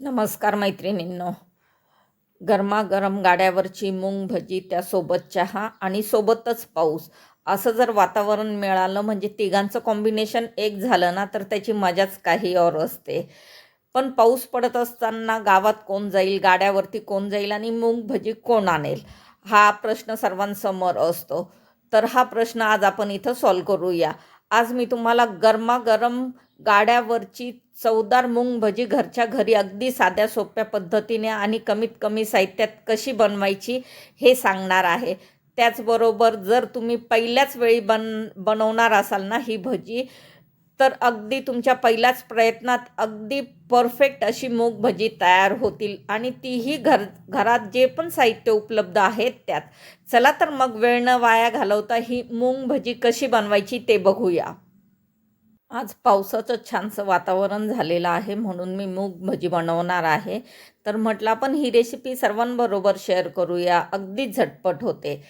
नमस्कार मैत्रिणींनो. गरमागरम गाड्यावरची मूंग भजी त्यासोबत चहा आणि सोबतच पाऊस. असं जर वातावरण मिळालं म्हणजे तिघांचं कॉम्बिनेशन एक झालं ना तर त्याची मजाच काही और असते. पण पाऊस पडत असताना गावात कोण जाईल गाड्यावरती कोण जाईल आणि मूंग भजी कोण आणेल? हा प्रश्न सर्वांसमोर असतो. तर हा प्रश्न आज आपण इथं सॉल्व करूया. आज मी तुम्हाला गरमागरम गाड्यावरची चवदार मूंग भजी घरच्या घरी अगदी साध्या सोप्या पद्धतीने आणि कमीत कमी साहित्यात कशी बनवायची हे सांगणार आहे. त्याचबरोबर जर तुम्ही पहिल्याच वेळी बन बनवणार असाल ना ही भजी तर अगदी तुमच्या पहिल्याच प्रयत्नात अगदी परफेक्ट अशी मूग भजी तयार होतील आणि तीही घर घरात जे पण साहित्य उपलब्ध आहेत त्यात. चला तर मग वेळ न वाया घालवता ही मूग भजी कशी बनवायची ते बघूया. आज पावसाचं छानसं वातावरण झालेलं आहे म्हणून मी मूग भजी बनवणार आहे. तर म्हटलं आपण ही रेसिपी सर्वांबरोबर शेअर करूया. अगदी झटपट होते.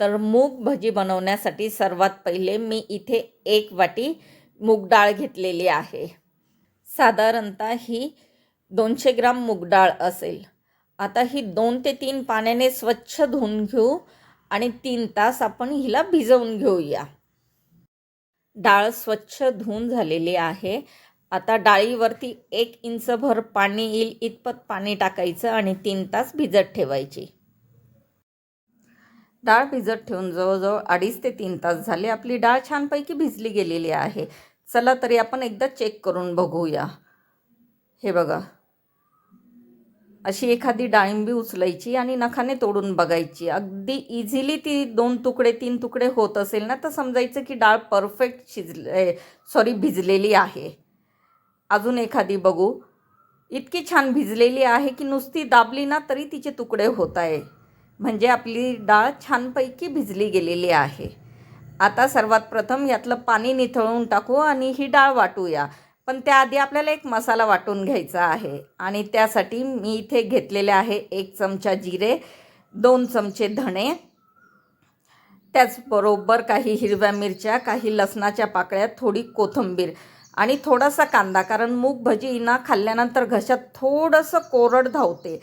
तर मूग भजी बनवण्यासाठी सर्वात पहिले मी इथे एक वाटी मूग डाळ घेतलेली आहे. साधारणतः ही दोनशे ग्राम मूग डाळ असेल. आता ही दोन ते तीन पाण्याने स्वच्छ धुवून घेऊ आणि तीन तास आपण हिला भिजवून घेऊया. डाळ स्वच्छ धुवून झालेली आहे. आता डाळीवरती एक इंचभर पाणी येईल इतपत पाणी टाकायचं आणि तीन तास भिजत ठेवायची. डाळ भिजत ठेवून जवळजवळ अडीच ते तीन तास झाले. आपली डाळ छानपैकी भिजली गेलेली आहे. चला तरी आपण एकदा चेक करून बघूया. हे बघा. अशी एखादी डाळिंबी उचलायची आणि नखाने तोडून बघायची. अगदी इझिली ती दोन तुकडे तीन तुकडे होत असेल ना तर समजायचं की डाळ परफेक्ट शिजले सॉरी भिजलेली आहे. अजून एखादी बघू. इतकी छान भिजलेली आहे की नुसती दाबली ना तरी तिचे तुकडे होत आहे. म्हणजे आपली डाळ छानपैकी भिजली गेलेली आहे. आता सर्वात प्रथम यातलं पाणी निथळून टाकू आणि ही डाळ वाटूया. पण त्याआधी आपल्याला एक मसाला वाटून घ्यायचा आहे आणि त्यासाठी मी इथे घेतलेले आहे एक चमचा जिरे दोन चमचे धणे त्याचबरोबर काही हिरव्या मिरच्या काही लसणाच्या पाकळ्या थोडी कोथिंबीर आणि थोडासा कांदा कारण मूग भजी ना खाल्ल्यानंतर घशात थोडंसं कोरड धावते.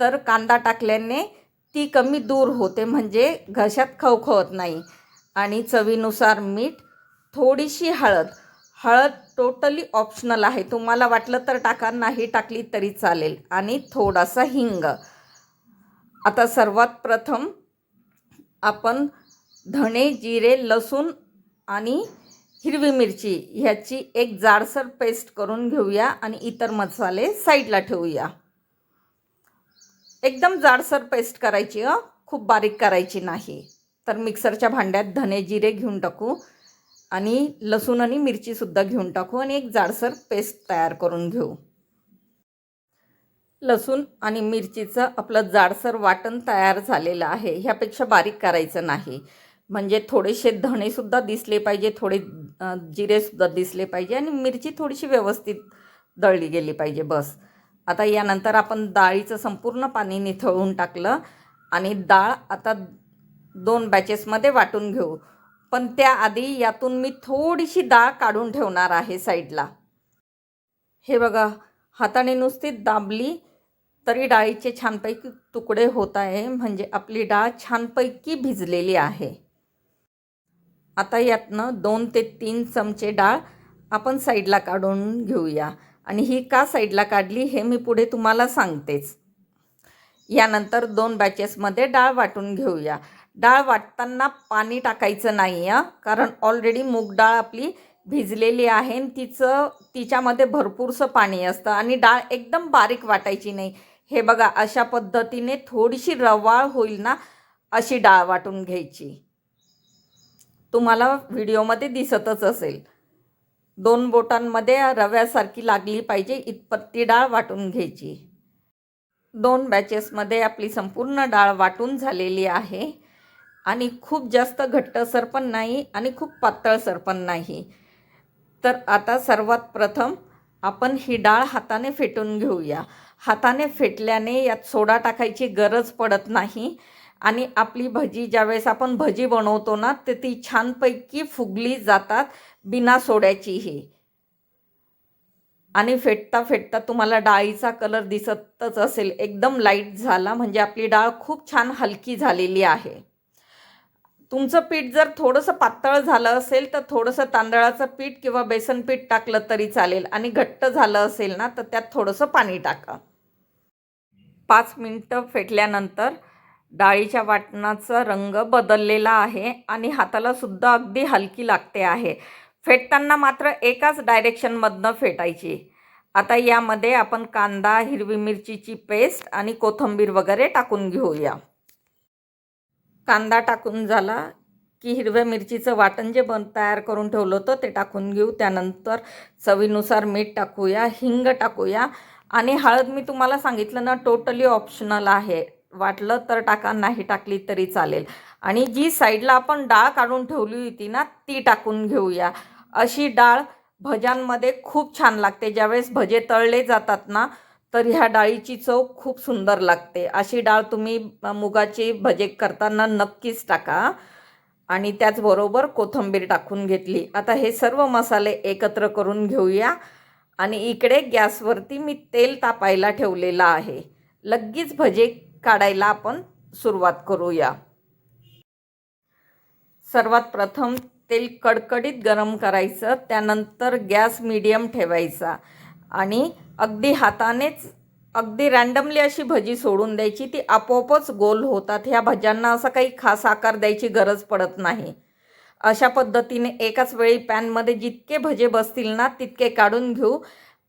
तर कांदा टाकल्याने ती कमी दूर होते म्हणजे घशात खवखवत नाही. आणि चवीनुसार मीठ थोडीशी हळद. हळद टोटली ऑप्शनल आहे. तुम्हाला वाटलं तर टाका नाही टाकली तरी चालेल. आणि थोडासा हिंग. आता सर्वात प्रथम आपण धणे जिरे लसूण आणि हिरवी मिरची ह्याची एक जाडसर पेस्ट करून घेऊया आणि इतर मसाले साईडला ठेवूया. एकदम जाडसर पेस्ट करायची हं? खूप बारीक करायची नाही. तर मिक्सरच्या भांड्यात धने जिरे घेऊन टाकू आणि लसूण आणि मिरचीसुद्धा घेऊन टाकू आणि एक जाडसर पेस्ट तयार करून घेऊ. लसूण आणि मिरचीचं आपलं जाडसर वाटण तयार झालेलं आहे. ह्यापेक्षा बारीक करायचं नाही. म्हणजे थोडेसे धणेसुद्धा दिसले पाहिजे थोडे जिरेसुद्धा दिसले पाहिजे आणि मिरची थोडीशी व्यवस्थित दळली गेली पाहिजे बस. आता यानंतर आपण डाळीचं संपूर्ण पाणी निथळून टाकलं आणि डाळ आता दोन बॅचेसमध्ये वाटून घेऊ. पण त्याआधी यातून मी थोडीशी डाळ काढून ठेवणार आहे साईडला हे बघा हाताने नुसती दाबली तरी डाळीचे छानपैकी तुकडे होत आहे. म्हणजे आपली डाळ छानपैकी भिजलेली आहे. आता यातनं दोन ते तीन चमचे डाळ आपण साईडला काढून घेऊया. आणि ही का साईडला काढली हे मी पुढे तुम्हाला सांगतेच. यानंतर दोन बॅचेसमध्ये डाळ वाटून घेऊया. डाळ वाटताना पाणी टाकायचं नाही आहे कारण ऑलरेडी मूग डाळ आपली भिजलेली आहे आणि तिचं तिच्यामध्ये भरपूरसं पाणी असतं आणि डाळ एकदम बारीक वाटायची नाही. हे बघा अशा पद्धतीने थोडीशी रवाळ होईल ना अशी डाळ वाटून घ्यायची. तुम्हाला व्हिडिओमध्ये दिसतच असेल. दोन बोटांमध्ये रव्यासारखी लागली पाहिजे इतपत्ती डाळ वाटून घ्यायची. दोन बॅचेसमध्ये आपली संपूर्ण डाळ वाटून झालेली आहे. आणि खूप जास्त घट्टसर पण नाही आणि खूप पातळसर पण नाही. तर आता सर्वात प्रथम आपण ही डाळ हाताने फेटून घेऊया. हाताने फेटल्याने यात सोडा टाकायची गरज पडत नाही आणि आपली भजी ज्यावेळेस आपण भजी बनवतो ना तर ती छानपैकी फुगली जातात बिना सोड्याचीही. आणि फेटता फेटता तुम्हाला डाळीचा कलर दिसतच असेल. एकदम लाइट झाला म्हणजे आपली डाळ खूप छान हलकी झालेली आहे. तुमचं पीठ जर थोडंसं पातळ झालं असेल तर थोडंसं तांदळाचं पीठ किंवा बेसन पीठ टाकलं तरी चालेल. आणि घट्ट झालं असेल ना तर त्यात थोडंसं पाणी टाका. पाच मिनटं फेटल्यानंतर डाळीच्या वाटणाचा रंग बदललेला आहे आणि हाताला सुद्धा अगदी हलकी लागते आहे. फेटताना मात्र एकाच डायरेक्शनमधनं फेटायची. आता यामध्ये आपण कांदा हिरवी मिरचीची पेस्ट आणि कोथिंबीर वगैरे टाकून घेऊया. कांदा टाकून झाला की हिरव्या मिरचीचं वाटण जे बन तयार करून ठेवलं होतं ते टाकून घेऊ. त्यानंतर चवीनुसार मीठ टाकूया हिंग टाकूया आणि हळद मी तुम्हाला सांगितलं ना टोटली ऑप्शनल आहे. वाटलं तर टाका नाही टाकली तरी चालेल. आणि जी साईडला आपण डाळ काढून ठेवली होती ना ती टाकून घेऊया. अशी डाळ भज्यांमध्ये खूप छान लागते. ज्यावेळेस भजे तळले जातात ना तर ह्या डाळीची चव खूप सुंदर लागते. अशी डाळ तुम्ही मुगाचे मुगाची भजे करताना नक्कीच टाका. आणि त्याचबरोबर कोथिंबीर टाकून घेतली. आता हे सर्व मसाले एकत्र करून घेऊया. आणि इकडे गॅसवरती मी तेल तापायला ठेवलेलं आहे. लगेच भजे काढायला आपण सुरुवात करूया. सर्वात प्रथम तेल कडकडीत गरम करायचं. त्यानंतर गॅस मीडियम ठेवायचा. आणि अगदी हातानेच अगदी रँडमली अशी भजी सोडून द्यायची. ती आपोआपच गोल होतात. ह्या भज्यांना असा काही खास आकार द्यायची गरज पडत नाही. अशा पद्धतीने एकाच वेळी पॅनमध्ये जितके भजे बसतील ना तितके काढून घेऊ.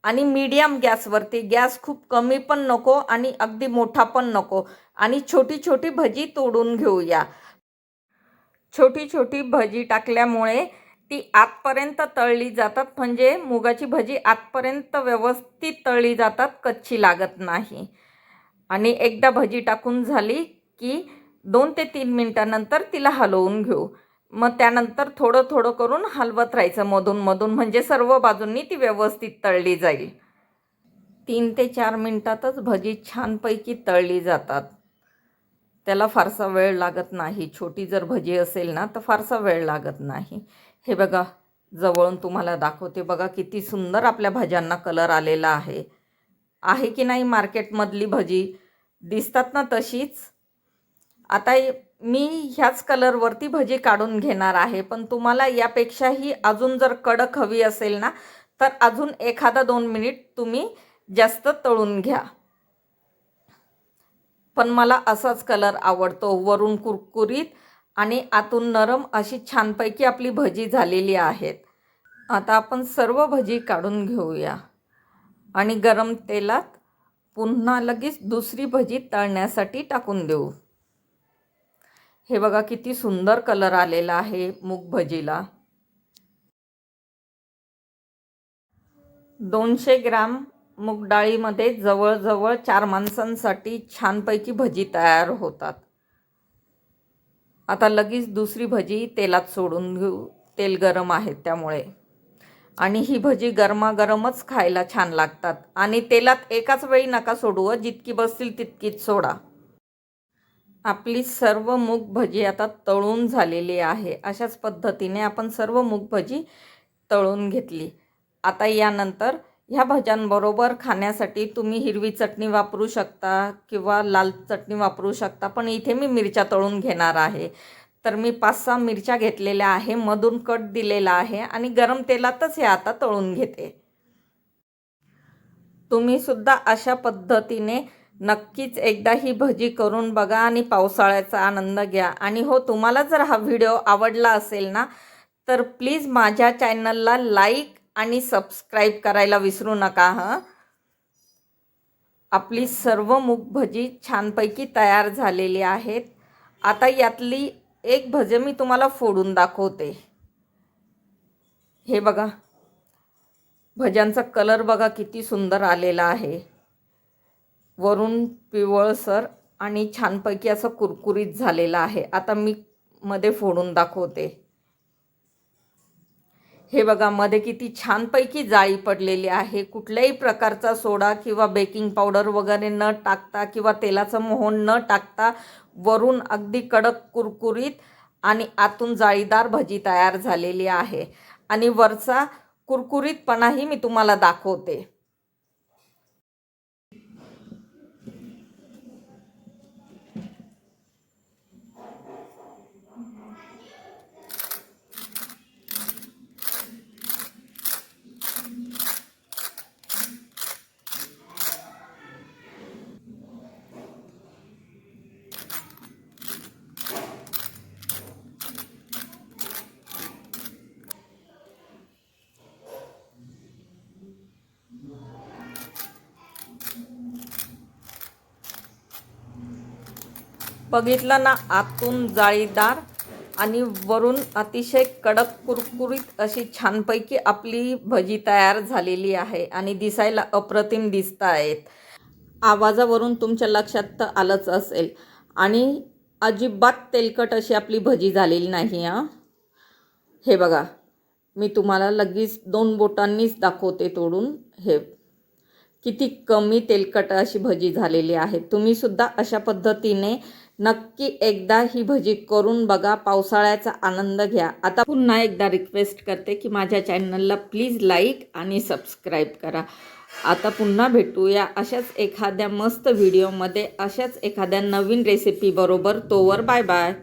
आणि मीडियम गॅसवरती गॅस खूप कमी पण नको आणि अगदी मोठा पण नको. आणि छोटी छोटी भजी तोडून घेऊया. छोटी छोटी भजी टाकल्यामुळे ती आतपर्यंत तळली जातात. म्हणजे मुगाची भजी आतपर्यंत व्यवस्थित तळली जातात कच्ची लागत नाही. आणि एकदा भजी टाकून झाली की दोन ते तीन मिनटानंतर तिला हलवून घेऊ. मग त्यानंतर थोडं थोडं करून हलवत राहायचं मधून मधून. म्हणजे सर्व बाजूंनी ती व्यवस्थित तळली जाईल. तीन ते चार मिनटातच भजी छानपैकी तळली जातात. त्याला फारसा वेळ लागत नाही. छोटी जर भजी असेल ना तर फारसा वेळ लागत नाही. हे बघा जवळून तुम्हाला दाखवते बघा किती सुंदर आपल्या भाज्यांना कलर आलेला आहे. आहे की नाही मार्केटमधली भजी? दिसतात ना तशीच? आता मी ह्याच कलरवरती भजी काढून घेणार आहे पण तुम्हाला यापेक्षाही अजून जर कडक हवी असेल ना तर अजून एखादा दोन मिनिट तुम्ही जास्त तळून घ्या. पण मला असाच कलर आवडतो वरून कुरकुरीत आणि आतून नरम अशी छानपैकी आपली भजी झालेली आहेत. आता आपण सर्व भजी काढून घेऊया. आणि गरम तेलात पुन्हा लगेच दुसरी भजी तळण्यासाठी टाकून देऊ. हे बघा किती सुंदर कलर आलेला आहे मूग भजीला. दोनशे ग्राम मूग डाळीमध्ये जवळजवळ चार माणसांसाठी छानपैकी भजी तयार होतात. आता लगेच दुसरी भजी तेलात सोडून घेऊ. तेल गरम आहे त्यामुळे. आणि ही भजी गरमागरमच खायला छान लागतात. आणि तेलात एकाच वेळी नका सोडू जितकी बसतील तितकीच सोडा. आपली सर्व मूग भजी आता तळून झालेली आहे. अशाच पद्धतीने आपण सर्व मूग भजी तळून घेतली. आता यानंतर ह्या भज्यांबरोबर खाण्यासाठी तुम्ही हिरवी चटणी वापरू शकता किंवा लाल चटणी वापरू शकता पण इथे मी मिरच्या तळून घेणार आहे. तर मी पाच सहा मिरच्या घेतलेल्या आहे मधून कट दिलेला आहे आणि गरम तेलातच हे आता तळून घेते. तुम्ही सुद्धा अशा पद्धतीने नक्कीच एकदा ही भजी करून बघा आणि पावसाळ्याचा आनंद घ्या. आणि हो तुम्हाला जर हा व्हिडिओ आवडला असेल ना तर प्लीज माझ्या चॅनलला लाईक आणि सबस्क्राईब करायला विसरू नका हं. आपली सर्व मूग भजी छानपैकी तयार झालेली आहेत. आता यातली एक भजे मी तुम्हाला फोडून दाखवते. हे बघा. भज्यांचा कलर बघा किती सुंदर आलेला आहे. वरून पिवळसर आणि छानपैकी असं कुरकुरीत झालेलं आहे. आता मी मध्ये फोडून दाखवते. हे बघा मध्ये किती छानपैकी जाळी पडलेली आहे. कुठल्याही प्रकारचा सोडा किंवा बेकिंग पावडर वगैरे न टाकता किंवा तेलाचं मोहन न टाकता वरून अगदी कडक कुरकुरीत आणि आतून जाळीदार भजी तयार झालेली आहे. आणि वरचा कुरकुरीतपणाही मी तुम्हाला दाखवते. बघितलं ना आतून जाळीदार आणि वरून अतिशय कडक कुरकुरीत अशी छानपैकी आपली भजी तयार झालेली आहे आणि दिसायला अप्रतिम दिसत आहेत. आवाजावरून तुमच्या लक्षात तर आलंच असेल. आणि अजिबात तेलकट अशी आपली भजी झालेली नाही हां. हे बघा मी तुम्हाला लगेच दोन बोटांनीच दाखवते तोडून. हे किती कमी तेलकट अशी भजी झालेली आहे. तुम्हीसुद्धा अशा पद्धतीने नक्की एकदा ही भजी करून बघा पावसाळ्याचा आनंद घ्या. आता पुन्हा एकदा रिक्वेस्ट करते की माझ्या चॅनलला प्लीज लाईक आणि सबस्क्राईब करा. आता पुन्हा भेटूया अशाच एखाद्या मस्त व्हिडिओमध्ये अशाच एखाद्या नवीन रेसिपीबरोबर तोवर बाय बाय